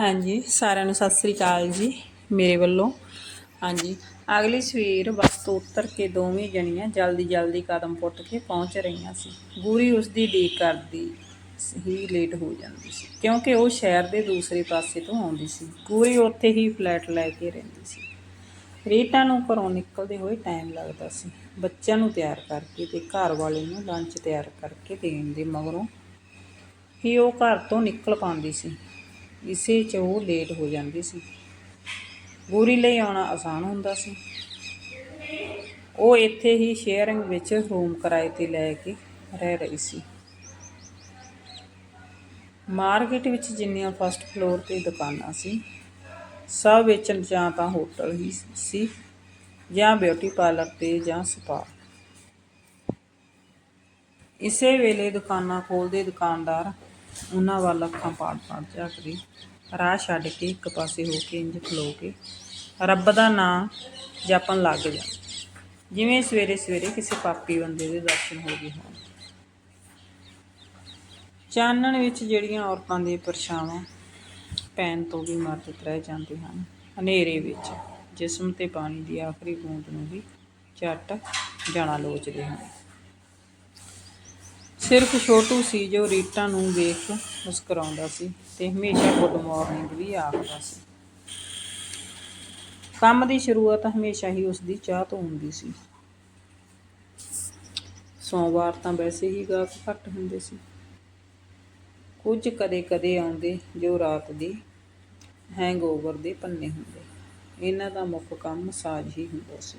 ਹਾਂਜੀ, ਸਾਰਿਆਂ ਨੂੰ ਸਤਿ ਸ੍ਰੀ ਅਕਾਲ ਜੀ, ਮੇਰੇ ਵੱਲੋਂ। ਹਾਂਜੀ, ਅਗਲੀ ਸਵੇਰ ਬੱਸ ਤੋਂ ਉਤਰ ਕੇ ਦੋਵੇਂ ਜਣੀਆਂ ਜਲਦੀ ਜਲਦੀ ਕਦਮ ਪੁੱਟ ਕੇ ਪਹੁੰਚ ਰਹੀਆਂ ਸੀ। ਗੂਰੀ ਉਸ ਦੀ ਡੀਕ ਕਰਦੀ ਹੀ ਲੇਟ ਹੋ ਜਾਂਦੀ ਸੀ, ਕਿਉਂਕਿ ਉਹ ਸ਼ਹਿਰ ਦੇ ਦੂਸਰੇ ਪਾਸੇ ਤੋਂ ਆਉਂਦੀ ਸੀ। ਗੂਰੀ ਉੱਥੇ ਹੀ ਫਲੈਟ ਲੈ ਕੇ ਰਹਿੰਦੀ ਸੀ। ਰੀਟਾ ਨੂੰ ਘਰੋਂ ਨਿਕਲਦੇ ਹੋਏ ਟਾਈਮ ਲੱਗਦਾ ਸੀ। ਬੱਚਿਆਂ ਨੂੰ ਤਿਆਰ ਕਰਕੇ ਤੇ ਘਰ ਵਾਲੇ ਨੂੰ ਲੰਚ ਤਿਆਰ ਕਰਕੇ ਦੇਣ ਦੇ ਮਗਰੋਂ ਹੀ ਉਹ ਘਰ ਤੋਂ ਨਿਕਲ ਪਾਉਂਦੀ ਸੀ। ਇਸੇ 'ਚ ਉਹ ਲੇਟ ਹੋ ਜਾਂਦੀ ਸੀ। ਗੋਰੀ ਲਈ ਆਉਣਾ ਆਸਾਨ ਹੁੰਦਾ ਸੀ। ਉਹ ਇੱਥੇ ਹੀ ਸ਼ੇਅਰਿੰਗ ਵਿੱਚ ਰੂਮ ਕਿਰਾਏ ਤੇ ਲੈ ਕੇ ਰਹਿ ਰਹੀ ਸੀ। ਮਾਰਕੀਟ ਵਿੱਚ ਜਿੰਨੀਆਂ ਫਸਟ ਫਲੋਰ ਤੇ ਦੁਕਾਨਾਂ ਸੀ, ਸਭ ਵਿੱਚ ਜਾਂ ਤਾਂ ਹੋਟਲ ਹੀ ਸੀ ਜਾਂ ਬਿਊਟੀ ਪਾਰਲਰ ਤੇ ਜਾਂ ਸਪਾ ਇਸੇ ਵੇਲੇ ਦੁਕਾਨਾਂ ਖੋਲਦੇ ਦੁਕਾਨਦਾਰ ਉਹਨਾਂ ਵੱਲ ਅੱਖਾਂ ਪਾੜ ਪਾੜ ਝਾਕਦੇ ਰਾਹ ਛੱਡ ਕੇ ਇੱਕ ਪਾਸੇ ਹੋ ਕੇ ਇੰਜ ਖਲੋ ਕੇ ਰੱਬ ਦਾ ਨਾਂ ਜਪਣ ਲੱਗ ਜਾ ਜਿਵੇਂ ਸਵੇਰੇ ਸਵੇਰੇ ਕਿਸੇ ਪਾਪੀ ਬੰਦੇ ਦੇ ਦਰਸ਼ਨ ਹੋ ਗਏ ਹੋਣ। ਚਾਨਣ ਵਿੱਚ ਜਿਹੜੀਆਂ ਔਰਤਾਂ ਦੇ ਪਰਛਾਵਾਂ ਪੈਣ ਤੋਂ ਵੀ ਮਰਦ ਰਹਿ ਜਾਂਦੇ ਹਨ। ਹਨੇਰੇ ਵਿੱਚ ਜਿਸਮ ਤੇ ਪਾਣੀ ਦੀ ਆਖਰੀ ਬੂੰਦ ਨੂੰ ਵੀ ਝੱਟ ਜਾਣਾ ਲੋਚਦੇ ਹਨ। ਸਿਰਫ ਛੋਟੂ ਸੀ ਜੋ ਰੀਟਾ ਨੂੰ ਵੇਖ ਮੁਸਕਰਾਉਂਦਾ ਸੀ ਤੇ ਹਮੇਸ਼ਾ ਗੁੱਡ ਮਾਰਨਿੰਗ ਵੀ ਆਖਦਾ ਸੀ। ਕੰਮ ਦੀ ਸ਼ੁਰੂਆਤ ਹਮੇਸ਼ਾ ਹੀ ਉਸ ਦੀ ਚਾਹ ਤੋਂ ਹੁੰਦੀ ਸੀ। ਸੋਮਵਾਰ ਤਾਂ ਵੈਸੇ ਹੀ ਗਾਹਕ ਘੱਟ ਹੁੰਦੇ ਸੀ। ਕੁਝ ਕਦੇ-ਕਦੇ ਆਉਂਦੇ ਜੋ ਰਾਤ ਦੇ ਹੈਂਗਓਵਰ ਦੇ ਪੰਨੇ ਹੁੰਦੇ। ਇਹਨਾਂ ਦਾ ਮੁੱਖ ਕੰਮ ਮਸਾਜ ਹੀ ਹੁੰਦਾ ਸੀ।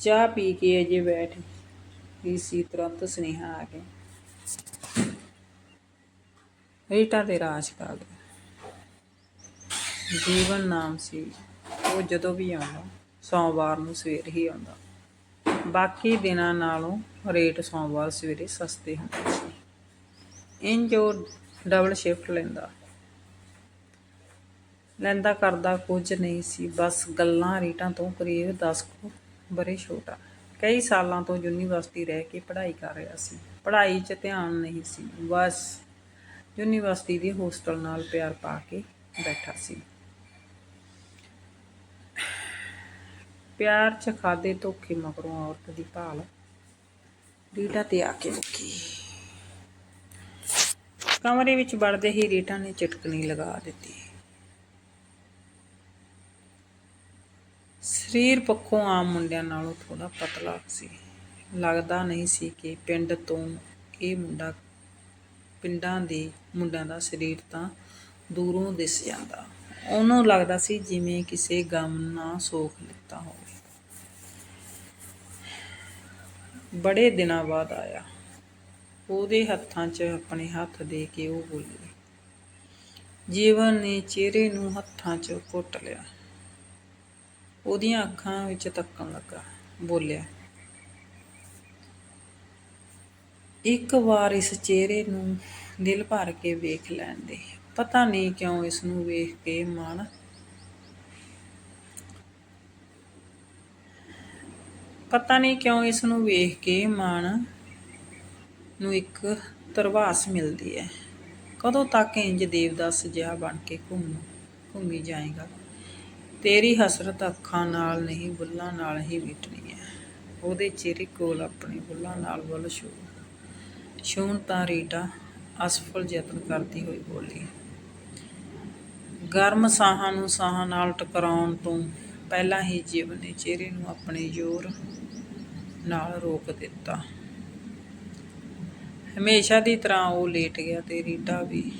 ਚਾਹ ਪੀ ਕੇ ਅਜੇ ਬੈਠ ਹੀ ਸੀ ਤੁਰੰਤ ਸੁਨੇਹਾ ਆ ਗਿਆ। ਰੀਟਾ ਦੇ ਰਾਜ ਕਾ ਗਿਆ। ਜੀਵਨ ਨਾਮ ਸੀ। ਉਹ ਜਦੋਂ ਵੀ ਆਉਂਦਾ, ਸੋਮਵਾਰ ਨੂੰ ਸਵੇਰ ਹੀ ਆਉਂਦਾ। ਬਾਕੀ ਦਿਨਾਂ ਨਾਲੋਂ ਰੇਟ ਸੋਮਵਾਰ ਸਵੇਰੇ ਸਸਤੇ ਹੁੰਦੇ ਸੀ। ਇੰਜ ਉਹ ਡਬਲ ਸ਼ਿਫਟ ਲੈਂਦਾ। ਲੈਂਦਾ ਕਰਦਾ ਕੁਝ ਨਹੀਂ ਸੀ। ਬਸ ਗੱਲਾਂ ਰੀਟਾਂ ਤੋਂ ਕਰੀਬ 10 ਕੁ ਬਰੇ ਛੋਟਾ। ਕਈ ਸਾਲਾਂ ਤੋਂ ਯੂਨੀਵਰਸਿਟੀ ਰਹਿ ਕੇ ਪੜ੍ਹਾਈ ਕਰ ਰਿਹਾ ਸੀ। ਪੜ੍ਹਾਈ 'ਚ ਧਿਆਨ ਨਹੀਂ ਸੀ। ਬਸ ਯੂਨੀਵਰਸਿਟੀ ਦੇ ਹੋਸਟਲ ਨਾਲ ਪਿਆਰ ਪਾ ਕੇ ਬੈਠਾ ਸੀ। ਪਿਆਰ 'ਚ ਖਾਦੇ ਧੋਖੇ ਮਗਰੋਂ ਔਰਤ ਦੀ ਭਾਲ ਰੀਟਾ ਤੇ ਆ ਕੇ ਰੁਕੀ ਕਮਰੇ ਵਿੱਚ ਵੜਦੇ ਹੀ ਰੀਟਾ ਨੇ ਚਟਕਣੀ ਲਗਾ ਦਿੱਤੀ। ਸਰੀਰ ਪੱਖੋਂ ਆਮ ਮੁੰਡਿਆਂ ਨਾਲੋਂ ਥੋੜਾ ਪਤਲਾ ਸੀ। ਲੱਗਦਾ ਨਹੀਂ ਸੀ ਕਿ ਪਿੰਡ ਤੋਂ ਇਹ ਮੁੰਡਾ ਪਿੰਡਾਂ ਦੇ ਮੁੰਡਿਆਂ ਦਾ ਸਰੀਰ ਤਾਂ ਦੂਰੋਂ ਦਿਸ ਜਾਂਦਾ ਉਹਨੂੰ ਲੱਗਦਾ ਸੀ ਜਿਵੇਂ ਕਿਸੇ ਗਮ ਨਾਲ ਸੋਖ ਲਿੱਤਾ ਹੋਵੇ। ਬੜੇ ਦਿਨਾਂ ਬਾਅਦ ਆਇਆ। ਉਹਦੇ ਹੱਥਾਂ 'ਚ ਆਪਣੇ ਹੱਥ ਦੇ ਕੇ ਉਹ ਬੋਲੀ, ਜੀਵਨ ਨੇ ਚਿਹਰੇ ਨੂੰ ਹੱਥਾਂ 'ਚ ਘੁੱਟ ਲਿਆ। ਉਹਦੀਆਂ ਅੱਖਾਂ ਵਿੱਚ ਤੱਕਣ ਲੱਗਾ, ਬੋਲਿਆ, ਇੱਕ ਵਾਰ ਇਸ ਚਿਹਰੇ ਨੂੰ ਦਿਲ ਭਰ ਕੇ ਵੇਖ ਲੈਣ ਦੇ। ਪਤਾ ਨਹੀਂ ਕਿਉਂ ਇਸ ਨੂੰ ਵੇਖ ਕੇ ਮਨ ਪਤਾ ਨਹੀਂ ਕਿਉਂ ਇਸ ਨੂੰ ਵੇਖ ਕੇ ਮਨ ਨੂੰ ਇੱਕ ਤਰਵਾਸ ਮਿਲਦੀ ਹੈ। ਕਦੋਂ ਤੱਕ ਇੰਜ ਦੇਵਦਾਸ ਜਿਹਾ ਬਣ ਕੇ ਘੁੰਮ ਘੁੰਮੀ ਜਾਏਗਾ ਤੇਰੀ ਹਸਰਤ ਅੱਖਾਂ ਨਾਲ ਨਹੀਂ, ਬੁੱਲਾਂ ਨਾਲ ਹੀ ਮਿਟਣੀ ਹੈ। ਉਹਦੇ ਚਿਹਰੇ ਕੋਲ ਆਪਣੇ ਬੁੱਲਾਂ ਨਾਲ ਵੱਲ ਛੂ। ਛੂਣ ਤਾਂ ਰੀਟਾ ਅਸਫਲ ਯਤਨ ਕਰਦੀ ਹੋਈ ਬੋਲੀ, ਗਰਮ ਸਾਹਾਂ ਨੂੰ ਸਾਹਾਂ ਨਾਲ ਟਕਰਾਉਣ ਤੋਂ ਪਹਿਲਾਂ ਹੀ ਜੀਵਨ ਨੇ ਚਿਹਰੇ ਨੂੰ ਆਪਣੇ ਜ਼ੋਰ ਨਾਲ ਰੋਕ ਦਿੱਤਾ। ਹਮੇਸ਼ਾ ਦੀ ਤਰ੍ਹਾਂ ਉਹ ਲੇਟ ਗਿਆ ਤੇ ਰੀਟਾ ਵੀ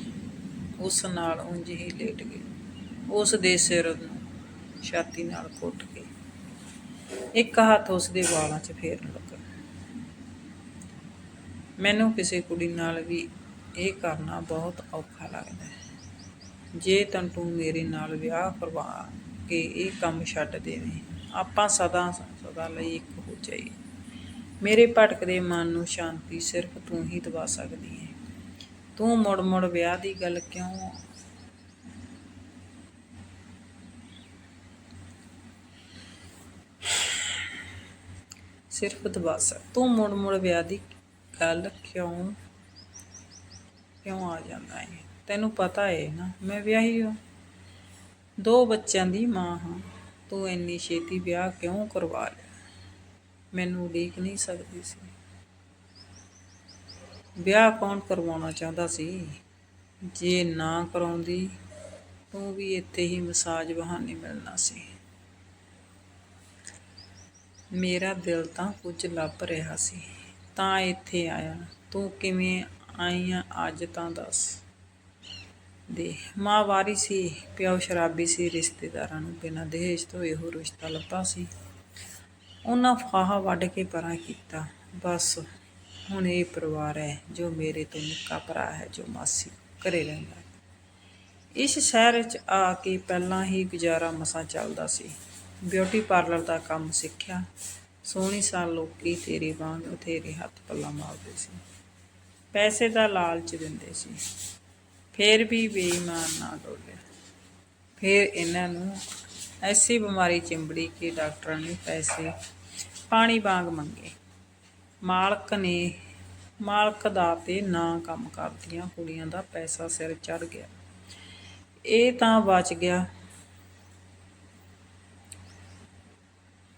ਉਸ ਨਾਲ ਉਂਝ ਹੀ ਲੇਟ ਗਈ। ਉਸ ਦੇ ਸਿਰ ਨੂੰ ਛਾਤੀ ਨਾਲ ਘੁੱਟ ਕੇ। ਇੱਕ ਹੱਥ ਉਸ ਦੇ ਵਾਲਾਂ 'ਚ ਫੇਰਨ ਲੱਗਾ। ਮੈਨੂੰ ਕਿਸੇ ਕੁੜੀ ਨਾਲ ਵੀ ਇਹ ਕਰਨਾ ਬਹੁਤ ਔਖਾ ਲੱਗਦਾ ਹੈ। ਜੇ ਤਾਂ ਤੂੰ ਮੇਰੇ ਨਾਲ ਵਿਆਹ ਕਰਵਾ ਕੇ ਇਹ ਕੰਮ ਛੱਡ ਦੇਵੇਂ, ਆਪਾਂ ਸਦਾ ਸਦਾ ਲਈ ਇੱਕ ਹੋ ਜਾਈਏ। ਮੇਰੇ ਭਟਕਦੇ ਮਨ ਨੂੰ ਸ਼ਾਂਤੀ ਸਿਰਫ ਤੂੰ ਹੀ ਦਵਾ ਸਕਦੀ ਹੈ ਤੂੰ ਮੁੜ ਮੁੜ ਵਿਆਹ ਦੀ ਗੱਲ ਕਿਉਂ ਸਿਰਫ ਦਵਾ ਸਕ ਤੂੰ ਮੁੜ ਮੁੜ ਵਿਆਹ ਦੀ ਗੱਲ ਕਿਉਂ ਕਿਉਂ ਆ ਜਾਂਦਾ ਹੈ ਤੈਨੂੰ ਪਤਾ ਏ ਨਾ, ਮੈਂ ਵਿਆਹੀ ਹਾਂ। ਦੋ ਬੱਚਿਆਂ ਦੀ ਮਾਂ ਹਾਂ। ਤੂੰ ਇੰਨੀ ਛੇਤੀ ਵਿਆਹ ਕਿਉਂ ਕਰਵਾ ਲਿਆ? ਮੈਨੂੰ ਉਡੀਕ ਨਹੀਂ ਸਕਦੀ ਸੀ। ਵਿਆਹ ਕੌਣ ਕਰਵਾਉਣਾ ਚਾਹੁੰਦਾ ਸੀ? ਜੇ ਨਾ ਕਰਾਉਂਦੀ, ਤੂੰ ਵੀ ਇੱਥੇ ਹੀ ਮਸਾਜ ਬਹਾਨੇ ਮਿਲਣਾ ਸੀ। ਮੇਰਾ ਦਿਲ ਤਾਂ ਕੁਝ ਲੱਭ ਰਿਹਾ ਸੀ। ਤਾਂ ਇੱਥੇ ਆਇਆ। ਤੂੰ ਕਿਵੇਂ ਆਈ ਆ ਅੱਜ ਤਾਂ ਦੱਸ। ਦੇ ਮਾਂ ਵਾਰੀ ਸੀ, ਪਿਓ ਸ਼ਰਾਬੀ ਸੀ, ਰਿਸ਼ਤੇਦਾਰਾਂ ਨੂੰ ਬਿਨਾਂ ਦਹੇਜ ਤੋਂ ਇਹੋ ਰਿਸ਼ਤਾ ਲੱਭਾ ਸੀ। ਉਹਨਾਂ ਫਾਹਾ ਵੱਢ ਕੇ ਪਰਾਂ ਕੀਤਾ। ਬਸ, ਹੁਣ ਇਹ ਪਰਿਵਾਰ ਹੈ, ਜੋ ਮੇਰੇ ਤੋਂ ਨਿੱਕਾ ਭਰਾ ਹੈ, ਜੋ ਮਾਸੀ ਘਰੇ ਰਹਿੰਦਾ ਇਸ ਸ਼ਹਿਰ ਵਿੱਚ ਆ ਕੇ ਪਹਿਲਾਂ ਹੀ ਗੁਜ਼ਾਰਾ ਮਸਾਂ ਚੱਲਦਾ ਸੀ। ਬਿਊਟੀ ਪਾਰਲਰ ਦਾ ਕੰਮ ਸਿੱਖਿਆ। ਸੋਹਣੀ ਸਾਲ ਲੋਕੀ ਤੇਰੇ ਵਾਂਗ ਉਥੇਰੇ ਹੱਥ ਪੱਲਾ ਮਾਰਦੇ ਸੀ। ਪੈਸੇ ਦਾ ਲਾਲਚ ਦਿੰਦੇ ਸੀ। ਫੇਰ ਵੀ ਬੇਈਮਾਨ ਨਾ ਡੋਲਿਆ ਫਿਰ ਇਹਨਾਂ ਨੂੰ ਐਸੀ ਬਿਮਾਰੀ ਚਿੰਬੜੀ ਕਿ ਡਾਕਟਰਾਂ ਨੇ ਪੈਸੇ ਪਾਣੀ ਵਾਂਗ ਮੰਗੇ। ਮਾਲਕ ਨੇ, ਮਾਲਕ ਦਾ ਤੇ ਨਾ ਕੰਮ ਕਰਦੀਆਂ ਕੁੜੀਆਂ ਦਾ ਪੈਸਾ ਸਿਰ ਚੜ ਗਿਆ। ਇਹ ਤਾਂ ਬਚ ਗਿਆ।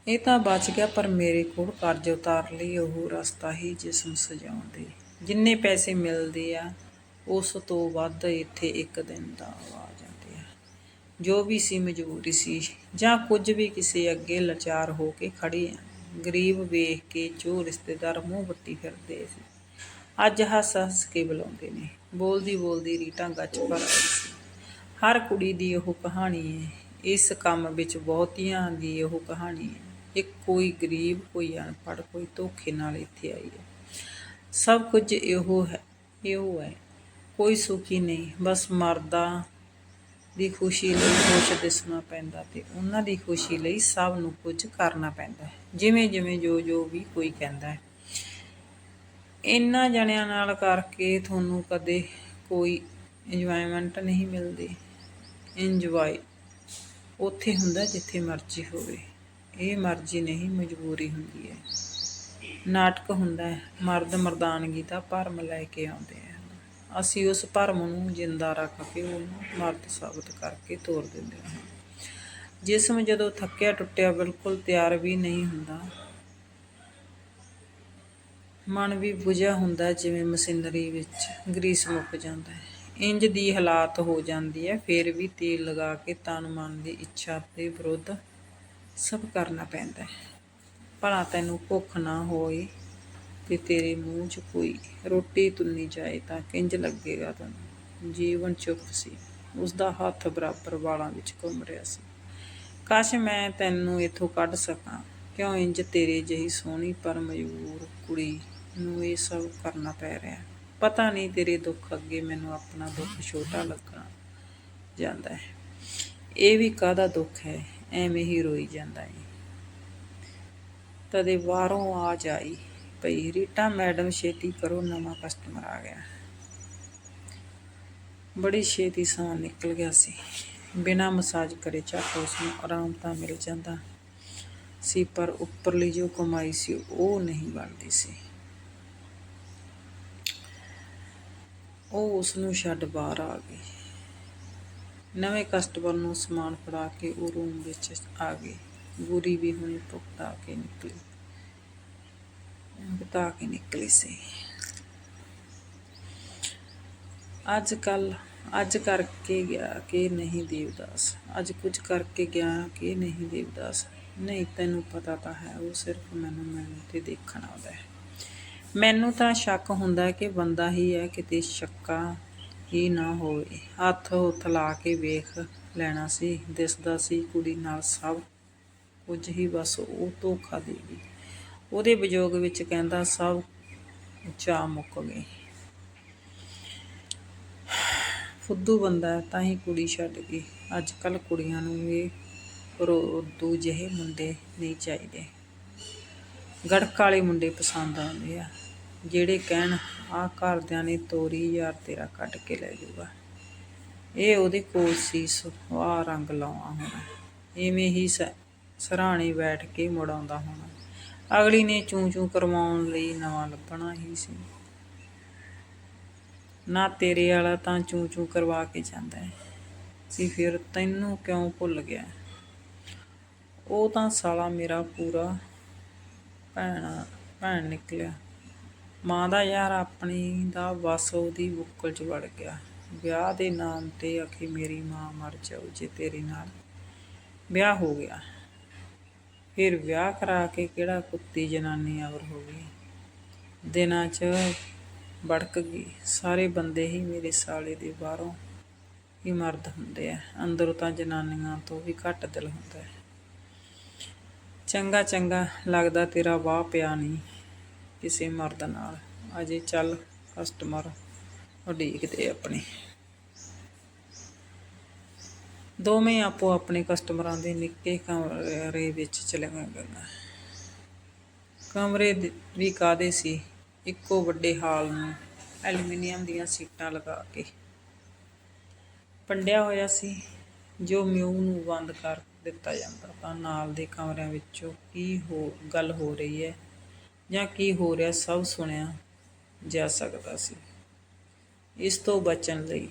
ਇਹ ਤਾਂ ਬਚ ਗਿਆ, ਪਰ ਮੇਰੇ ਕੋਲ ਕਰਜ਼ ਉਤਾਰ ਲਈ ਉਹ ਰਸਤਾ ਹੀ ਜਿਸਮ ਸਜਾਉਣ ਦੇ ਜਿੰਨੇ ਪੈਸੇ ਮਿਲਦੇ ਆ, ਉਸ ਤੋਂ ਵੱਧ ਇੱਥੇ ਇੱਕ ਦਿਨ ਦਾ ਆ ਜਾਂਦੇ ਆ। ਜੋ ਵੀ ਸੀ ਮਜਬੂਰੀ ਸੀ, ਜਾਂ ਕੁਝ ਵੀ ਕਿਸੇ ਅੱਗੇ ਲਾਚਾਰ ਹੋ ਕੇ ਖੜੇ ਆ। ਗਰੀਬ ਵੇਖ ਕੇ ਜੋ ਰਿਸ਼ਤੇਦਾਰ ਮੂੰਹ ਵੱਟੀ ਫਿਰਦੇ ਸੀ, ਅੱਜ ਹੱਸ ਹੱਸ ਕੇ ਬੁਲਾਉਂਦੇ ਨੇ। ਬੋਲਦੀ ਬੋਲਦੀ ਰੀਟਾਂ ਗੱਚ ਭਰ ਆਈ ਸੀ। ਹਰ ਕੁੜੀ ਦੀ ਉਹ ਕਹਾਣੀ ਹੈ ਇਸ ਕੰਮ ਵਿੱਚ ਬਹੁਤੀਆਂ ਦੀ ਉਹ ਕਹਾਣੀ ਹੈ ਇੱਕ ਕੋਈ ਗਰੀਬ, ਕੋਈ ਅਨਪੜ੍ਹ, ਕੋਈ ਧੋਖੇ ਨਾਲ ਇੱਥੇ ਆਈ ਹੈ। ਸਭ ਕੁਝ ਇਹੋ ਹੈ ਇਹੋ ਹੈ। ਕੋਈ ਸੁਖੀ ਨਹੀਂ, ਬਸ ਮਰਦਾ ਦੀ ਖੁਸ਼ੀ ਲਈ ਖੁਸ਼ ਦਿਸਣਾ ਪੈਂਦਾ ਤੇ ਉਹਨਾਂ ਦੀ ਖੁਸ਼ੀ ਲਈ ਸਭ ਨੂੰ ਕੁਝ ਕਰਨਾ ਪੈਂਦਾ ਹੈ। ਜਿਵੇਂ ਜਿਵੇਂ ਜੋ ਜੋ ਵੀ ਕੋਈ ਕਹਿੰਦਾ ਹੈ। ਇੰਨਾ ਜਣਿਆਂ ਨਾਲ ਕਰਕੇ ਤੁਹਾਨੂੰ ਕਦੇ ਕੋਈ ਇੰਜੋਇਮੈਂਟ ਨਹੀਂ ਮਿਲਦੀ। ਇੰਜੋਏ ਉੱਥੇ ਹੁੰਦਾ ਜਿੱਥੇ ਮਰਜ਼ੀ ਹੋਵੇ। ਇਹ ਮਰਜ਼ੀ ਨਹੀਂ, ਮਜਬੂਰੀ ਹੁੰਦੀ ਹੈ। ਨਾਟਕ ਹੁੰਦਾ ਹੈ, ਮਰਦ ਮਰਦਾਨਗੀ ਦਾ ਭਰਮ ਲੈ ਕੇ ਆਉਂਦੇ ਹਨ। ਅਸੀਂ ਉਸ ਭਰਮ ਨੂੰ ਜਿੰਦਾ ਰੱਖ ਕੇ ਉਹਨੂੰ ਮਰਦ ਸਾਬਤ ਕਰਕੇ ਤੋਰ ਦਿੰਦੇ ਹਾਂ। ਜਿਸਮ ਜਦੋਂ ਥੱਕਿਆ ਟੁੱਟਿਆ ਬਿਲਕੁਲ ਤਿਆਰ ਵੀ ਨਹੀਂ ਹੁੰਦਾ। ਮਨ ਵੀ ਬੁਝਿਆ ਹੁੰਦਾ ਜਿਵੇਂ ਮਸ਼ੀਨਰੀ ਵਿੱਚ ਗਰੀਸ ਮੁੱਕ ਜਾਂਦਾ ਹੈ। ਇੰਜ ਦੀ ਹਾਲਾਤ ਹੋ ਜਾਂਦੀ ਹੈ, ਫਿਰ ਵੀ ਤੇਲ ਲਗਾ ਕੇ ਤਨ ਮਨ ਦੀ ਇੱਛਾ ਦੇ ਵਿਰੁੱਧ ਸਭ ਕਰਨਾ ਪੈਂਦਾ ਹੈ। ਭਲਾ ਤੈਨੂੰ ਭੁੱਖ ਨਾ ਹੋਏ ਤੇ ਤੇਰੇ ਮੂੰਹ 'ਚ ਕੋਈ ਰੋਟੀ ਤੁੰਨੀ ਜਾਏ ਤਾਂ ਕਿੰਜ ਲੱਗੇਗਾ ਤੈਨੂੰ? ਜੀਵਨ ਚੁੱਪ ਸੀ। ਉਸ ਦਾ ਹੱਥ ਬਰਾਬਰ ਵਾਲਾਂ ਵਿੱਚ ਘੁੰਮ ਰਿਹਾ ਸੀ। ਕਾਸ਼ ਮੈਂ ਤੈਨੂੰ ਇੱਥੋਂ ਕੱਢ ਸਕਾਂ। ਕਿਉਂ ਇੰਜ ਤੇਰੇ ਜਿਹੀ ਸੋਹਣੀ ਪਰ ਮਜਬੂਰ ਕੁੜੀ ਨੂੰ ਇਹ ਸਭ ਕਰਨਾ ਪੈ ਰਿਹਾ? ਪਤਾ ਨਹੀਂ ਤੇਰੇ ਦੁੱਖ ਅੱਗੇ ਮੈਨੂੰ ਆਪਣਾ ਦੁੱਖ ਛੋਟਾ ਲੱਗਣਾ ਜਾਂਦਾ ਹੈ। ਇਹ ਵੀ ਕਾਹਦਾ ਦੁੱਖ ਹੈ? ਐਵੇਂ ਹੀ ਰੋਈ ਜਾਂਦਾ ਏ। ਤਦੇ ਬਾਹਰੋਂ ਆ ਜਾਈ ਪਈ ਰੀਟਾ, ਮੈਡਮ, ਛੇਤੀ ਕਰੋ, ਨਵਾਂ ਕਸਟਮਰ ਆ ਗਿਆ। ਬੜੀ ਛੇਤੀ ਸਾਹ ਨਿਕਲ ਗਿਆ ਸੀ। ਬਿਨਾ ਮਸਾਜ ਕਰੇ ਝੱਟ ਉਸ ਨੂੰ ਆਰਾਮ ਤਾਂ ਮਿਲ ਜਾਂਦਾ ਸੀ, ਪਰ ਉੱਪਰਲੀ ਜੋ ਕਮਾਈ ਸੀ, ਉਹ ਨਹੀਂ ਬਣਦੀ ਸੀ। ਉਹ ਉਸ ਨੂੰ ਛੱਡ ਬਾਹਰ ਆ ਗਈ। ਨਵੇਂ ਕਸਟਮਰ ਨੂੰ ਸਮਾਨ ਫੜਾ ਕੇ ਉਹ ਰੂਮ ਵਿੱਚ ਆ ਗਈ ਗੂਰੀ ਵੀ ਹੁਣੇ ਭੁਗਤਾ ਕੇ ਨਿਕਲੀ। ਬਤਾ ਕੇ ਨਿਕਲੀ ਸੀ। ਅੱਜ ਕੱਲ, ਅੱਜ ਕਰਕੇ ਗਿਆ ਕਿ ਨਹੀਂ ਦੇਵਦਾਸ। ਅੱਜ ਕੁਝ ਕਰਕੇ ਗਿਆ ਕਿ ਨਹੀਂ ਦੇਵਦਾਸ। ਨਹੀਂ, ਤੈਨੂੰ ਪਤਾ ਤਾਂ ਹੈ, ਉਹ ਸਿਰਫ ਮੈਨੂੰ ਮਿਲਣ ਤੇ ਦੇਖਣ ਆਉਂਦਾ ਹੈ। ਮੈਨੂੰ ਤਾਂ ਸ਼ੱਕ ਹੁੰਦਾ ਹੈ ਕਿ ਬੰਦਾ ਹੀ ਹੈ ਕਿਤੇ ਸ਼ੱਕਾ ਹੀ ਨਾ ਹੋਵੇ। ਹੱਥ ਹੁੱਥ ਲਾ ਕੇ ਵੇਖ ਲੈਣਾ ਸੀ। ਦਿਸਦਾ ਸੀ ਕੁੜੀ ਨਾਲ ਸਭ ਕੁਝ ਹੀ ਬਸ ਉਹ ਧੋਖਾ ਦੇ ਗਈ। ਉਹਦੇ ਵਿਜੋਗ ਵਿੱਚ ਕਹਿੰਦਾ ਸਭ ਚਾਅ ਮੁੱਕ ਗਏ। ਫੁੱਦੂ ਬੰਦਾ ਤਾਂ ਹੀ ਕੁੜੀ ਛੱਡ ਗਈ। ਅੱਜ ਕੱਲ ਕੁੜੀਆਂ ਨੂੰ ਵੀ ਰੋਦੂ ਜਿਹੇ ਮੁੰਡੇ ਨਹੀਂ ਚਾਹੀਦੇ। ਗੜਕ ਵਾਲੇ ਮੁੰਡੇ ਪਸੰਦ ਆਉਂਦੇ ਆ। ਜਿਹੜੇ ਕਹਿਣ ਆ ਘਰਦਿਆਂ ਨੇ ਤੋਰੀ ਯਾਰ ਤੇਰਾ ਕੱਢ ਕੇ ਲੈ ਜਾਊਗਾ। ਇਹ ਉਹਦੇ ਕੋਲ ਸੀ ਸੁਆ ਰੰਗ ਲਾਉਣਾ ਹੋਣਾ। ਐਵੇਂ ਹੀ ਸ- ਸਰਾਣੇ ਬੈਠ ਕੇ ਮੁੜਾਉਂਦਾ ਹੋਣਾ। ਅਗਲੀ ਨੇ ਚੂੰ ਚੂੰ ਕਰਵਾਉਣ ਲਈ ਨਵਾਂ ਲੱਭਣਾ ਹੀ ਸੀ। ਨਾ ਤੇਰੇ ਵਾਲਾ ਤਾਂ ਚੂੰ ਚੂੰ ਕਰਵਾ ਕੇ ਜਾਂਦਾ ਹੈ। ਸੀ ਫਿਰ ਤੈਨੂੰ ਕਿਉਂ ਭੁੱਲ ਗਿਆ? ਉਹ ਤਾਂ ਸਾਲਾ ਮੇਰਾ ਪੂਰਾ ਭੈਣਾ, ਭੈਣ ਨਿਕਲਿਆ। ਮਾਂ ਦਾ ਯਾਰ ਆਪਣੀ ਦਾ ਬਸ ਉਹਦੀ ਬੁੱਕਲ 'ਚ ਵੜ ਗਿਆ। ਵਿਆਹ ਦੇ ਨਾਮ ਤੇ ਆਖੀ, ਮੇਰੀ ਮਾਂ ਮਰ ਜਾਊ ਜੇ ਤੇਰੇ ਨਾਲ ਵਿਆਹ ਹੋ ਗਿਆ। ਫਿਰ ਵਿਆਹ ਕਰਾ ਕੇ ਕਿਹੜਾ ਕੁੱਤੀ ਜਨਾਨੀ ਆਵਰ ਹੋ ਗਈ। ਦਿਨਾਂ 'ਚ ਭੜਕ ਗਈ। ਸਾਰੇ ਬੰਦੇ ਹੀ ਮੇਰੇ ਸਾਲੇ ਦੇ ਬਾਹਰੋਂ ਹੀ ਮਰਦ ਹੁੰਦੇ ਆ। ਅੰਦਰੋਂ ਤਾਂ ਜਨਾਨੀਆਂ ਤੋਂ ਵੀ ਘੱਟ ਦਿਲ ਹੁੰਦਾ ਹੈ। ਚੰਗਾ ਚੰਗਾ ਲੱਗਦਾ ਤੇਰਾ ਵਾਹ ਪਿਆ ਨਹੀਂ। ਕਿਸੇ ਮਰਦ ਨਾਲ। ਅਜੇ ਚੱਲ ਕਸਟਮਰ ਉਡੀਕਦੇ ਆਪਣੇ। ਦੋਵੇਂ ਆਪੋ ਆਪਣੇ ਕਸਟਮਰਾਂ ਦੇ ਨਿੱਕੇ ਕਮਰੇ ਵਿੱਚ ਚਲੇ ਗਏ ਕਮਰੇ ਵੀ ਕਾਦੇ ਸੀ? ਇੱਕੋ ਵੱਡੇ ਹਾਲ ਨੂੰ ਐਲੂਮੀਨੀਅਮ ਦੀਆਂ ਸੀਟਾਂ ਲਗਾ ਕੇ। ਪੰਡਿਆ ਹੋਇਆ ਸੀ, ਜੋ ਮਿਊ ਨੂੰ ਬੰਦ ਕਰ ਦਿੱਤਾ ਜਾਂਦਾ। ਤਾਂ ਨਾਲ ਦੇ ਕਮਰਿਆਂ ਵਿੱਚੋਂ ਕੀ ਹੋ, ਗੱਲ ਹੋ ਰਹੀ ਹੈ? ਜਾਂ ਕੀ ਹੋ ਰਿਹਾ ਸਭ ਸੁਣਿਆ ਜਾ ਸਕਦਾ ਸੀ। ਇਸ ਤੋਂ ਬਚਣ ਲਈ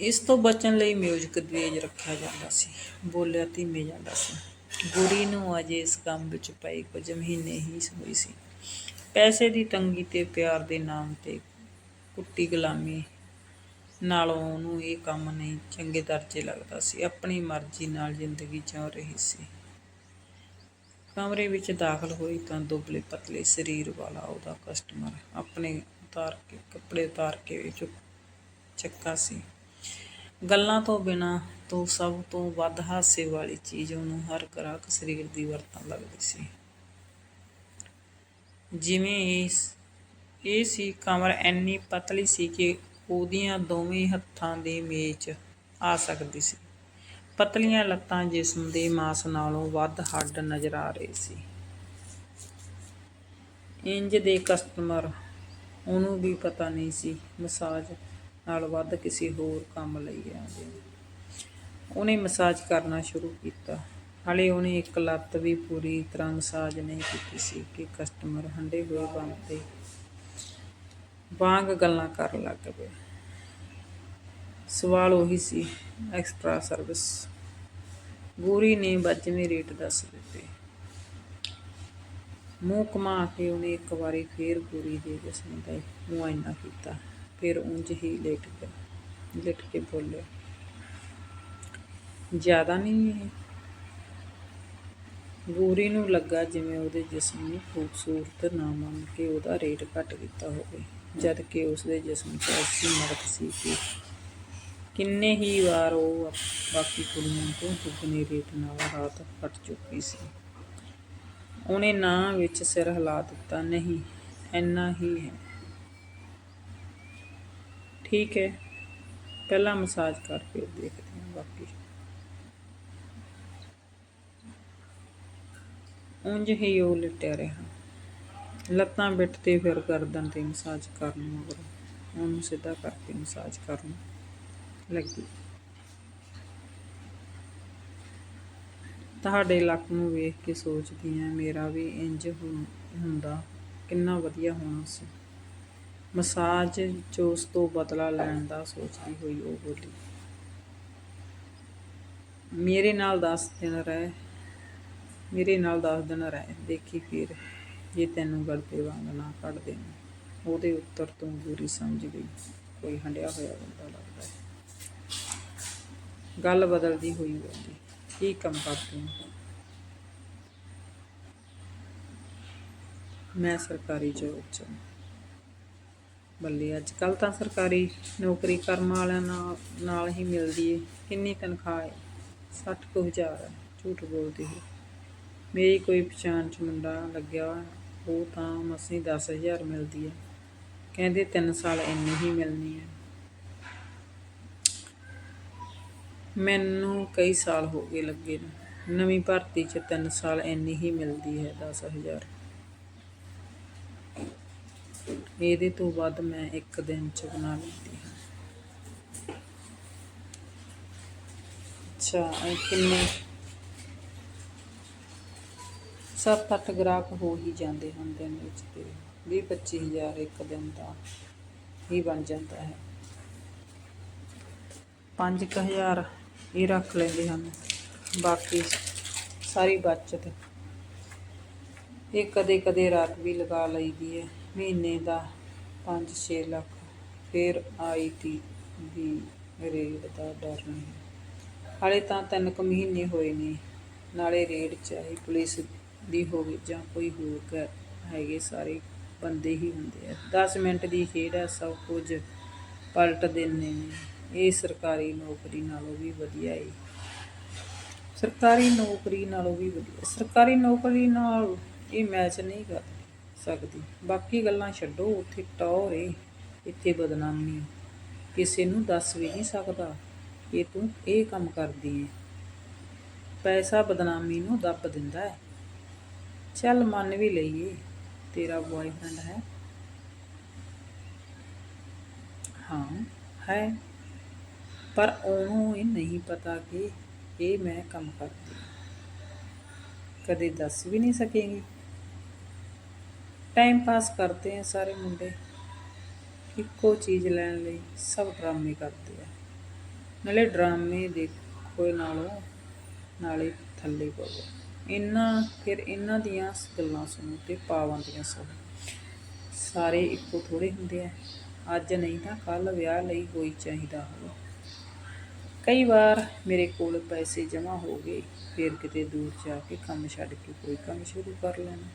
ਇਸ ਤੋਂ ਬਚਣ ਲਈ ਮਿਊਜ਼ਿਕ ਤੇਜ਼ ਰੱਖਿਆ ਜਾਂਦਾ ਸੀ। ਬੋਲਿਆ ਧੀਮੇ ਜਾਂਦਾ ਸੀ। ਗੁਰੀ ਨੂੰ ਅਜੇ ਇਸ ਕੰਮ ਵਿੱਚ ਪਏ ਕੁਝ ਮਹੀਨੇ ਹੀ ਹੋਈ ਸੀ। ਪੈਸੇ ਦੀ ਤੰਗੀ ਤੇ ਪਿਆਰ ਦੇ ਨਾਮ ਤੇ ਕੁੱਟੀ ਗੁਲਾਮੀ ਨਾਲੋਂ ਉਹਨੂੰ ਇਹ ਕੰਮ ਨਹੀਂ ਚੰਗੇ ਦਰਜੇ ਲੱਗਦਾ ਸੀ। ਆਪਣੀ ਮਰਜ਼ੀ ਨਾਲ ਜ਼ਿੰਦਗੀ ਜਿਉ ਰਹੀ ਸੀ। ਕਮਰੇ ਵਿੱਚ ਦਾਖਲ ਹੋਈ ਤਾਂ ਦੁਬਲੇ ਪਤਲੇ ਸਰੀਰ ਵਾਲਾ ਉਹਦਾ ਕਸਟਮਰ ਆਪਣੇ ਉਤਾਰ ਕੇ, ਕੱਪੜੇ ਉਤਾਰ ਕੇ ਚੁੱਕ ਚੱਕਾ ਸੀ। ਗੱਲਾਂ ਤੋਂ ਬਿਨਾ ਤੋਂ ਸਭ ਤੋਂ ਵੱਧ ਹਾਸੇ ਵਾਲੀ ਚੀਜ਼ ਉਹਨੂੰ ਹਰ ਗ੍ਰਾਹਕ ਸਰੀਰ ਦੀ ਵਰਤਣ ਲੱਗਦੀ ਸੀ। ਜਿਵੇਂ ਇਸ, ਇਹ ਸੀ, ਕਮਰ ਐਨੀ ਪਤਲੀ ਸੀ ਕਿ ਉਹਦੀਆਂ ਦੋਵੇਂ ਹੱਥਾਂ ਦੇ ਮੇਚ ਆ ਸਕਦੀ ਸੀ। ਪਤਲੀਆਂ ਲੱਤਾਂ ਜਿਸਮ ਦੇ ਮਾਸ ਨਾਲੋਂ ਵੱਧ ਹੱਡ ਨਜ਼ਰ ਆ ਰਹੇ ਸੀ। ਇੰਜ ਦੇ ਕਸਟਮਰ, ਉਹਨੂੰ ਵੀ ਪਤਾ ਨਹੀਂ ਸੀ ਮਸਾਜ ਨਾਲ ਵੱਧ ਕਿਸੇ ਹੋਰ ਕੰਮ ਲਈ ਆਉਂਦੇ ਨੇ। ਉਹਨੇ ਮਸਾਜ ਕਰਨਾ ਸ਼ੁਰੂ ਕੀਤਾ। ਹਾਲੇ ਉਹਨੇ ਇੱਕ ਲੱਤ ਵੀ ਪੂਰੀ ਤਰ੍ਹਾਂ ਮਸਾਜ ਨਹੀਂ ਕੀਤੀ ਸੀ ਕਿ ਕਸਟਮਰ ਹੰਡੇ ਹੋਏ ਬੰਦ ਤੇ ਵਾਂਗ ਗੱਲਾਂ ਕਰਨ ਲੱਗ ਪਏ। ਸਵਾਲ ਉਹੀ ਸੀ ਐਕਸਟਰਾ ਸਰਵਿਸ ਗੂਰੀ ਨੇ ਬੱਜਵੇਂ ਰੇਟ ਦੱਸ ਦਿੱਤੇ। ਮੂੰਹ ਘੁਮਾ ਕੇ ਉਹਨੇ ਇੱਕ ਵਾਰੀ ਫੇਰ ਗੂਰੀ ਦੇ ਜਿਸਮ ਦਾ ਮੁਆਇਨਾ ਕੀਤਾ, ਫਿਰ ਉਂਝ ਹੀ ਲੇਟ ਗਿਆ, ਲਿਟ ਕੇ ਬੋਲਿਆ। ਜ਼ਿਆਦਾ ਨਹੀਂ ਹੈ ਗੂਰੀ ਨੂੰ ਲੱਗਾ ਜਿਵੇਂ ਉਹਦੇ ਜਿਸਮ ਨੂੰ ਖੂਬਸੂਰਤ ਨਾ ਮੰਨ ਕੇ ਉਹਦਾ ਰੇਟ ਘੱਟ ਕੀਤਾ ਹੋਵੇ। ਜਦ ਕਿ ਉਸਦੇ ਜਿਸਮ 'ਚ ਐਸੀ ਮਰਦ ਸੀ ਕਿ ਕਿੰਨੇ ਹੀ ਵਾਰ ਉਹ ਬਾਕੀ ਕੁੜੀਆਂ ਤੋਂ ਦੁੱਗਣੇ ਰੇਟ ਨਾਲ ਰਾਤ ਕੱਟ ਚੁੱਕੀ ਸੀ। ਉਹਨੇ ਨਾਂ ਵਿੱਚ ਸਿਰ ਹਿਲਾ ਦਿੱਤਾ, ਨਹੀਂ, ਇੰਨਾ ਹੀ ਹੈ। ਠੀਕ ਹੈ, ਪਹਿਲਾਂ ਮਸਾਜ ਕਰਕੇ ਦੇਖਦੇ ਹਾਂ ਬਾਕੀ। ਉਂਝ ਹੀ ਉਹ ਲਿਟਿਆ ਰਿਹਾ। ਲੱਤਾਂ ਬਿੱਟ ਤੇ ਫਿਰ ਗਰਦਨ ਤੇ ਮਸਾਜ ਕਰਨ ਮਗਰੋਂ, ਉਹਨੂੰ ਸਿੱਧਾ ਕਰਕੇ ਮਸਾਜ ਕਰਨ ਲੱਗੀ। ਤੁਹਾਡੇ ਲੱਕ ਨੂੰ ਵੇਖ ਕੇ ਸੋਚਦੀ ਹਾਂ, ਮੇਰਾ ਵੀ ਇੰਜ ਹੁੰਦਾ, ਕਿੰਨਾ ਵਧੀਆ ਹੋਣਾ ਸੀ। ਮਸਾਜ ਜੋ ਉਸ ਤੋਂ ਬਦਲਾ ਲੈਣ ਦਾ ਸੋਚਦੀ ਹੋਈ ਉਹ ਬੋਲੀ, ਮੇਰੇ ਨਾਲ 10 ਦਿਨ ਰਹਿ, ਮੇਰੇ ਨਾਲ 10 ਦਿਨ ਰਹਿ, ਦੇਖੀ ਫਿਰ। ਜੇ ਤੈਨੂੰ ਗੜਦੇ ਵਾਂਗ ਨਾ ਕੱਢ ਦੇਣਾ ਉਹਦੇ ਉੱਤਰ ਤੋਂ ਬੁਰੀ ਸਮਝ ਗਈ। ਕੋਈ ਹੰਡਿਆ ਹੋਇਆ ਬੰਦਾ ਲੱਗਦਾ ਹੈ। ਗੱਲ ਬਦਲਦੀ ਹੋਈ ਬੰਦੀ ਕੀ ਕੰਮ ਕਰਦੀ ਹਾਂ ਮੈਂ ਸਰਕਾਰੀ ਜੋਬ 'ਚ ਬੱਲੇ ਅੱਜ ਕੱਲ ਤਾਂ ਸਰਕਾਰੀ ਨੌਕਰੀ ਕਰਨ ਵਾਲਿਆਂ ਨਾਲ ਨਾਲ ਹੀ ਮਿਲਦੀ ਏ। ਕਿੰਨੀ ਤਨਖਾਹ ਹੈ 60 ਕੁ ਹਜ਼ਾਰ ਹੈ ਝੂਠ ਬੋਲਦੀ ਹੈ ਮੇਰੀ ਕੋਈ ਪਛਾਣ ਚ ਮੁੰਡਾ ਲੱਗਿਆ ਉਹ ਤਾਂ ਮਸੀਂ 10000 ਮਿਲਦੀ ਹੈ ਕਹਿੰਦੇ 3 ਸਾਲ ਇੰਨੀ ਹੀ ਮਿਲਣੀ ਹੈ ਮੈਨੂੰ ਕਈ ਸਾਲ ਹੋ ਗਏ ਲੱਗੇ ਨੂੰ। ਨਵੀਂ ਭਰਤੀ ਚ 3 ਸਾਲ ਇੰਨੀ ਹੀ ਮਿਲਦੀ ਹੈ 10000 ਇਹਦੇ ਤੋਂ ਵੱਧ ਮੈਂ ਇੱਕ ਦਿਨ ਚ ਬਣਾ ਲੈਂਦੀ ਹਾਂ। ਅੱਛਾ ਕਿੰਨੇ ਸੱਤ-ਅੱਠ ਗ੍ਰਾਹਕ ਹੋ ਹੀ ਜਾਂਦੇ ਹਨ ਦਿਨ ਵਿੱਚ ਤੇ 20 ਹਜ਼ਾਰ ਇੱਕ ਦਿਨ ਦਾ ਹੀ ਬਣ ਜਾਂਦਾ ਹੈ। 5000 ਇਹ ਰੱਖ ਲੈਂਦੇ ਹਨ। ਬਾਕੀ ਸਾਰੀ ਬਚਤ ਇਹ ਕਦੇ ਕਦੇ ਰਾਤ ਵੀ ਲਗਾ ਲਈਦੀ ਹੈ। ਮਹੀਨੇ ਦਾ 5-6 ਲੱਖ। ਫਿਰ ਆਈਟੀ ਦੀ ਰੇਡ ਦਾ ਡਰ ਨਹੀਂ। ਹਾਲੇ ਤਾਂ ਤਿੰਨ ਕੁ ਮਹੀਨੇ ਹੋਏ ਨੇ। ਨਾਲੇ ਰੇਡ ਚਾਹੇ ਪੁਲਿਸ ਦੀ ਹੋਵੇ ਜਾਂ ਕੋਈ ਹੋਰ ਕ- ਹੈਗੇ ਸਾਰੇ ਬੰਦੇ ਹੀ ਹੁੰਦੇ ਆ। 10 ਮਿੰਟ ਦੀ ਖੇਡ ਹੈ ਸਭ ਕੁਝ ਪਲਟ ਦਿੰਦੇ ਨੇ। ਇਹ ਸਰਕਾਰੀ ਨੌਕਰੀ ਨਾਲੋਂ ਵੀ ਵਧੀਆ ਏ। ਸਰਕਾਰੀ ਨੌਕਰੀ ਨਾਲੋਂ ਵੀ ਵਧੀਆ। ਸਰਕਾਰੀ ਨੌਕਰੀ ਨਾਲ ਇਹ ਮੈਚ ਨਹੀਂ ਕਰ ਸਕਦੀ। ਬਾਕੀ ਗੱਲਾਂ ਛੱਡੋ, ਉੱਥੇ ਟੌਰ ਏ, ਇੱਥੇ ਬਦਨਾਮੀ। ਕਿਸੇ ਨੂੰ ਦੱਸ ਵੀ ਨਹੀਂ ਸਕਦਾ ਕਿ ਤੂੰ ਇਹ ਕੰਮ ਕਰਦੀ ਹੈ ਪੈਸਾ ਬਦਨਾਮੀ ਨੂੰ ਦੱਬ ਦਿੰਦਾ ਹੈ ਚੱਲ ਮੰਨ ਵੀ ਲਈਏ, ਤੇਰਾ ਬॉयਫ੍ਰੈਂਡ ਹੈ। ਹਾਂ, ਹੈ। ਪਰ ਉਹਨੂੰ ਇਹ ਨਹੀਂ ਪਤਾ ਕਿ ਇਹ ਮੈਂ ਕੰਮ ਕਰਦੀ ਕਦੇ ਦੱਸ ਵੀ ਨਹੀਂ ਸਕੇਗੀ। ਟਾਈਮ ਪਾਸ ਕਰਦੇ ਆ ਸਾਰੇ ਮੁੰਡੇ। ਇੱਕੋ ਚੀਜ਼ ਲੈਣ ਲਈ ਸਭ ਡਰਾਮੇ ਕਰਦੇ ਆ। ਨਾਲੇ ਡਰਾਮੇ ਦੇਖੋ ਨਾਲੋਂ ਨਾਲੇ ਥੱਲੇ ਪਵੋ ਇਹਨਾਂ, ਫਿਰ ਇਹਨਾਂ ਦੀਆਂ ਗੱਲਾਂ ਸੁਣੋ ਤੇ ਪਾਬੰਦੀਆਂ ਸੁਣੋ ਸਾਰੇ ਇੱਕੋ ਥੋੜੇ ਹੁੰਦੇ ਆ। ਅੱਜ ਨਹੀਂ ਤਾਂ ਕੱਲ ਵਿਆਹ ਲਈ ਕੋਈ ਚਾਹੀਦਾ ਹੋਵੇ। ਕਈ ਵਾਰ ਮੇਰੇ ਕੋਲ ਪੈਸੇ ਜਮ੍ਹਾਂ ਹੋ ਗਏ, ਫਿਰ ਕਿਤੇ ਦੂਰ ਜਾ ਕੇ ਕੰਮ ਛੱਡ ਕੇ ਕੋਈ ਕੰਮ ਸ਼ੁਰੂ ਕਰ ਲੈਣਾ।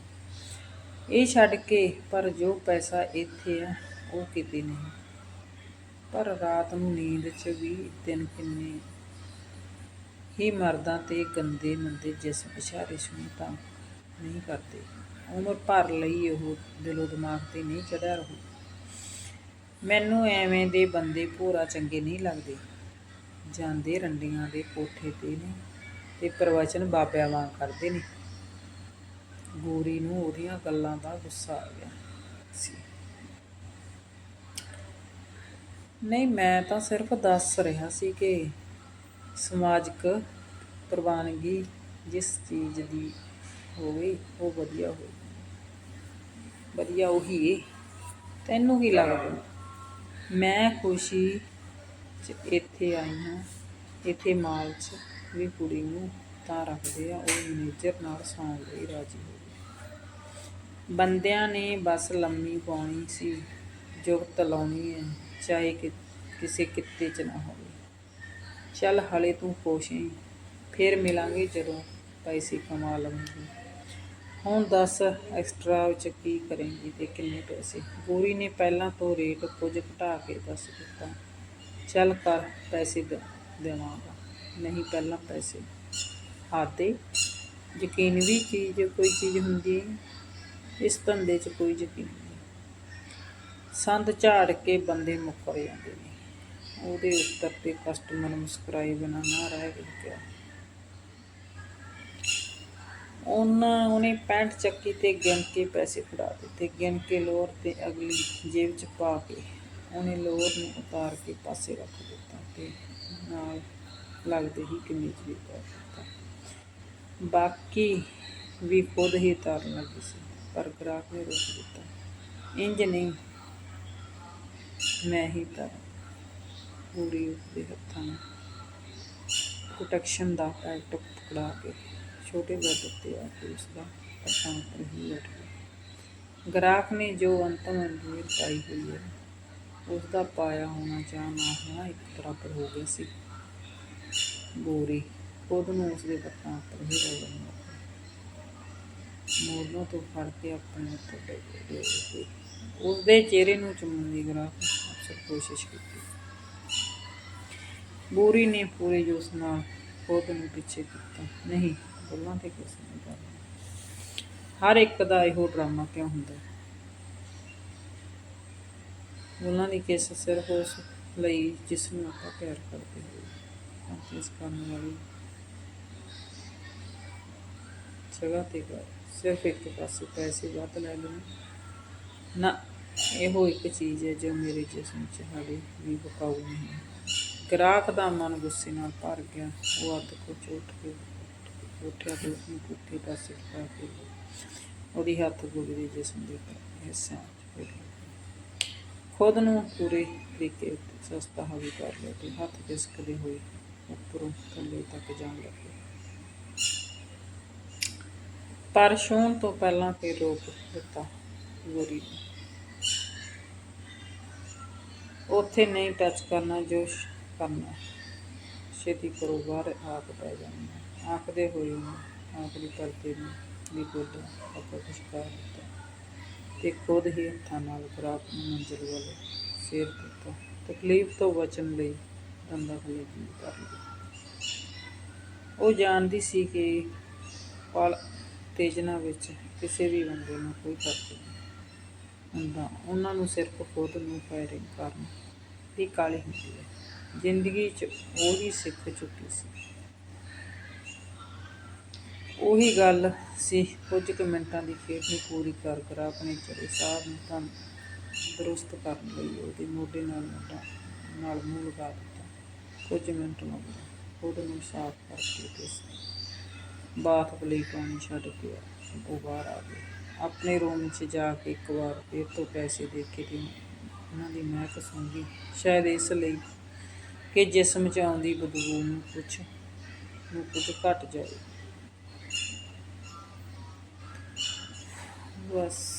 ਇਹ ਛੱਡ ਕੇ, ਪਰ ਜੋ ਪੈਸਾ ਇੱਥੇ ਆ, ਉਹ ਕਿਤੇ ਨਹੀਂ। ਪਰ ਰਾਤ ਨੂੰ ਨੀਂਦ 'ਚ ਵੀ ਦਿਨ ਕਿੰਨੇ ਹੀ ਮਰਦਾਂ ਤੇ ਗੰਦੇ ਮੰਦੇ ਜਿਸਮ ਇਸ਼ਾਰੇ ਸੁਣ ਨਹੀਂ ਕਰਦੇ। ਉਮਰ ਭਰ ਲਈ ਉਹ ਦਿਲੋਂ ਦਿਮਾਗ ਤੇ ਨਹੀਂ ਚੜਿਆ ਰਹੂ। ਮੈਨੂੰ ਐਵੇਂ ਦੇ ਬੰਦੇ ਭੋਰਾ ਚੰਗੇ ਨਹੀਂ ਲੱਗਦੇ। ਜਾਂਦੇ ਰੰਡੀਆਂ ਦੇ ਕੋਠੇ ਤੇ ਨੇ ਤੇ ਪ੍ਰਵਚਨ ਬਾਬਿਆਂ ਵਾਂਗ ਕਰਦੇ ਨੇ। ਗੋਰੀ ਨੂੰ ਉਹਦੀਆਂ ਗੱਲਾਂ ਦਾ ਗੁੱਸਾ ਆ ਗਿਆ ਸੀ। ਨਹੀਂ, ਮੈਂ ਤਾਂ ਸਿਰਫ ਦੱਸ ਰਿਹਾ ਸੀ ਕਿ ਸਮਾਜਿਕ ਪ੍ਰਵਾਨਗੀ ਜਿਸ ਚੀਜ਼ ਦੀ ਹੋਵੇ, ਉਹ ਵਧੀਆ ਹੋਵੇ। ਵਧੀਆ ਉਹੀ ਏ। ਤੈਨੂੰ ਕੀ ਲੱਗਦਾ? ਮੈਂ ਖੁਸ਼ੀ ਚ ਇੱਥੇ ਆਈ ਹਾਂ। ਇੱਥੇ ਮਾਲ 'ਚ ਵੀ ਕੁੜੀ ਨੂੰ ਤਾਂ ਰੱਖਦੇ ਆ, ਉਹ ਮੈਨੇਜਰ ਨਾਲ ਸੌਣ ਲਈ ਰਾਜੀ ਹੋ ਗਈ। ਬੰਦਿਆਂ ਨੇ ਬਸ ਲੰਮੀ ਪਾਉਣੀ ਸੀ, ਜੁਗਤ ਲਾਉਣੀ ਹੈ, ਚਾਹੇ ਕਿ, ਕਿਸੇ ਕਿੱਤੇ 'ਚ ਨਾ ਹੋਵੇ। ਚੱਲ ਹਲੇ ਤੂੰ ਖੁਸ਼ ਹੈ ਫਿਰ ਮਿਲਾਂਗੇ ਜਦੋਂ ਪੈਸੇ ਕਮਾ ਲਵਾਂਗੇ। ਹੁਣ ਦੱਸ ਐਕਸਟਰਾ ਵਿੱਚ ਕੀ ਕਰੇਂਗੀ ਤੇ ਕਿੰਨੇ ਪੈਸੇ? ਗੋਰੀ ਨੇ ਪਹਿਲਾਂ ਤੋਂ ਰੇਟ ਕੁਝ ਘਟਾ ਕੇ ਦੱਸ ਦਿੱਤਾ। ਚੱਲ ਕਰ ਪੈਸੇ ਦੇ- ਦੇਵਾਂਗਾ। ਨਹੀਂ ਪਹਿਲਾਂ ਪੈਸੇ। ਹਾਤੇ ਯਕੀਨ ਵੀ ਚੀਜ਼, ਕੋਈ ਚੀਜ਼ ਹੁੰਦੀ ਹੈ ਇਸ ਧੰਦੇ 'ਚ ਕੋਈ ਯਕੀਨ ਨਹੀਂ। ਸੰਦ ਝਾੜ ਕੇ ਬੰਦੇ ਮੁੱਕਰ ਜਾਂਦੇ ਨੇ। ਉਹਦੇ ਉੱਤਰ ਤੇ ਕਸਟਮਰ ਮੁਸਕਰਾਏ ਬਿਨਾਂ ਨਾ ਰਹਿ ਗਿਆ ਉਹਨਾਂ, ਉਹਨੇ ਪੈਂਟ ਚੱਕੀ ਤੇ ਗਿਣ ਕੇ ਪੈਸੇ ਫੜਾ ਦਿੱਤੇ। ਗਿਣ ਕੇ ਲੋਰ ਤੇ ਅਗਲੀ ਜੇਬ 'ਚ ਪਾ ਕੇ ਉਹਨੇ ਲੋਰ ਨੂੰ ਉਤਾਰ ਕੇ ਪਾਸੇ ਰੱਖ ਦਿੱਤਾ ਤੇ ਨਾਲ ਲੱਗਦੇ ਹੀ ਕਮੀਜ਼ ਵੀ ਪਾ ਦਿੱਤਾ। ਬਾਕੀ ਵੀ ਖੁਦ ਹੀ ਤਾਰਨ ਲੱਗੀ ਸੀ, ਪਰ ਗ੍ਰਾਹਕ ਨੇ ਰੋਕ ਦਿੱਤਾ। ਇੰਜ ਨਹੀਂ, ਮੈਂ ਹੀ ਤਾਂ ਪੂਰੀ ਉਸਦੇ ਹੱਥਾਂ ਨੂੰ ਪ੍ਰੋਟੈਕਸ਼ਨ ਦਾ ਪੈਕਟ ਪਕੜਾ ਕੇ, ਛੋਟੇ ਬੈੱਡ ਉੱਤੇ ਆ ਕੇ ਉਸਦਾ ਪੱਟਾਂ ਉੱਪਰ ਹੀ ਬੈਠ ਗਿਆ। ਗ੍ਰਾਹਕ ਨੇ ਜੋ ਅੰਤਮ ਅੰਜੀਰ ਪਾਈ ਹੋਈ ਹੈ ਉਸ ਦਾ ਪਾਇਆ ਹੋਣਾ ਜਾਂ ਨਾ ਹੋਣਾ ਇੱਕ ਬਰਾਬਰ ਹੋ ਗਿਆ ਸੀ। ਗੋਰੀ ਖੁਦ ਨੂੰ ਉਸਦੇ ਪੱਟਾਂ ਉੱਪਰ ਹੀ ਰੋਲਣ ਲੱਗ ਮੋਢੋਂ ਤੋਂ ਫੜ ਕੇ ਆਪਣੇ ਉੱਤੇ ਬੈਠ ਗਿਆ ਉਸਦੇ ਚਿਹਰੇ ਨੂੰ ਚੁੰਮਣ ਦੀ ਗ੍ਰਾਹਕ ਅਕਸਰ ਕੋਸ਼ਿਸ਼ ਕੀਤੀ। ਬੋਰੀ ਨੇ ਪੂਰੇ ਜੋਸ਼ ਨਾਲ ਖੁਦ ਨੂੰ ਪਿੱਛੇ ਕੀਤਾ। ਨਹੀਂ ਬੁੱਲਾਂ ਤੇ ਕੁਛ ਨਹੀਂ ਕਰਨਾ ਹਰ ਇੱਕ ਦਾ ਇਹੋ ਡਰਾਮਾ ਕਿਉਂ ਹੁੰਦਾ? ਹੈ? ਦੀ ਕਿਸ ਸਿਰਫ ਉਸ ਲਈ ਜਿਸ ਨੂੰ ਆਪਾਂ ਪਿਆਰ ਕਰਦੇ ਹਾਂ ਇਸ ਕਰਨ ਵਾਲੀ ਜਗ੍ਹਾ ਤੇ ਕਰ ਸਿਰਫ ਇੱਕ ਪਾਸੇ ਪੈਸੇ ਵੱਧ ਲੈ ਲੈਣ। ਨਾ, ਇਹੋ ਇੱਕ ਚੀਜ਼ ਹੈ ਜੋ ਮੇਰੇ ਜਿਸਮ 'ਚ ਹਾਲੇ ਵੀ ਬਕਾਊ ਨਹੀਂ ਗ੍ਰਾਹਕ ਦਾ ਮਨ ਗੁੱਸੇ ਨਾਲ ਭਰ ਗਿਆ। ਉਹ ਅੱਧ ਕੁ ਉੱਠ ਕੇ ਉੱਠਿਆ ਤੇ ਉਸਨੂੰ ਪੁੱਠੇ ਪਾਸੇ ਪਾ ਕੇ ਉਹਦੀ ਹੱਥ ਗੁਰੂ ਦੇ ਜਿਸਮ ਦੇ ਹਿੱਸਿਆਂ 'ਚ ਫਿਰ ਖੁਦ ਨੂੰ ਪੂਰੇ ਤਰੀਕੇ ਉੱਤੇ ਸਸਤਾ ਹਾਵੀ ਕਰ ਲਿਆ ਤੇ ਹੱਥ ਖਿਸਕਦੇ ਹੋਏ ਉੱਪਰੋਂ ਥੱਲੇ ਤੱਕ ਜਾਣ ਲੱਗੇ। ਪਰ ਛੂਹਣ ਤੋਂ ਪਹਿਲਾਂ ਫਿਰ ਰੋਕ ਦਿੱਤਾ ਗੋਰੀ ਉੱਥੇ ਨਹੀਂ ਟੱਚ ਕਰਨਾ ਜੋਸ਼ ਕਰਨਾ ਛੇਤੀ ਕਰੋ ਬਾਹਰ ਆਪ ਪੈ ਜਾਣਾ ਆਖਦੇ ਹੋਏ ਉਹਨੇ ਆਖਰੀ ਪਰਦੇ ਨੂੰ ਵੀ ਬੋਲਿਆ ਆਪਾਂ ਕੁਛ ਕਰ ਦਿੱਤਾ। ਤੇ ਖੁਦ ਹੀ ਹੱਥਾਂ ਨਾਲ ਪ੍ਰਾਪਤ ਨੂੰ ਮੰਜ਼ਿਲ ਵੱਲ ਫੇਰ ਦਿੱਤਾ। ਤਕਲੀਫ ਤੋਂ ਬਚਣ ਲਈ ਦੰਦਾ ਖਲੇ ਦੀ ਕਰ ਲਿਆ। ਉਹ ਜਾਣਦੀ ਸੀ ਕਿ ਪਲ ਤੇਜਨਾ ਵਿੱਚ ਕਿਸੇ ਵੀ ਬੰਦੇ ਨੂੰ ਕੋਈ ਫ਼ਰਕ ਨਹੀਂ ਹੁੰਦਾ। ਉਹਨਾਂ ਨੂੰ ਸਿਰਫ ਖੁਦ ਨੂੰ ਫਾਇਰਿੰਗ ਕਰਨ ਦੀ ਕਾਲੀ ਹੁੰਦੀ ਹੈ। ਜ਼ਿੰਦਗੀ 'ਚ ਉਹ ਸਿੱਖ ਚੁੱਕੀ ਸੀ। ਉਹੀ ਗੱਲ ਸੀ, ਕੁਝ ਕੁ ਮਿੰਟਾਂ ਦੀ ਖੇਡ ਨੂੰ ਪੂਰੀ ਕਰ ਕਰ ਆਪਣੇ ਚੜੇ ਸਾਹ ਨੂੰ ਤਾਂ ਦਰੁਸਤ ਕਰਨ ਲਈ ਉਹਦੇ ਮੋਢੇ ਨਾਲ ਮੋਢਾ ਨਾਲ ਮੂੰਹ ਲਗਾ ਦਿੱਤਾ। ਕੁਝ ਮਿੰਟ ਮਗਰੋਂ ਖੁਦ ਨੂੰ ਸਾਫ਼ ਕਰਕੇ ਤੇ ਬਾਥ ਲਈ ਪਾਣੀ ਛੱਡ ਕੇ ਉਹ ਬਾਹਰ ਆ ਗਏ। ਆਪਣੇ ਰੂਮ 'ਚ ਜਾ ਕੇ ਇੱਕ ਵਾਰ ਫਿਰ ਤੋਂ ਪੈਸੇ ਦੇ ਕੇ ਤੇ ਉਹਨਾਂ ਦੀ ਮਹਿਕ ਸੁੰਘੀ ਸ਼ਾਇਦ ਇਸ ਲਈ ਕਿ ਜਿਸਮ 'ਚ ਆਉਂਦੀ ਬਦਬੂ ਨੂੰ ਕੁਛ ਨੂੰ ਕੁਝ ਘਟ ਜਾਏ। ਬਸ।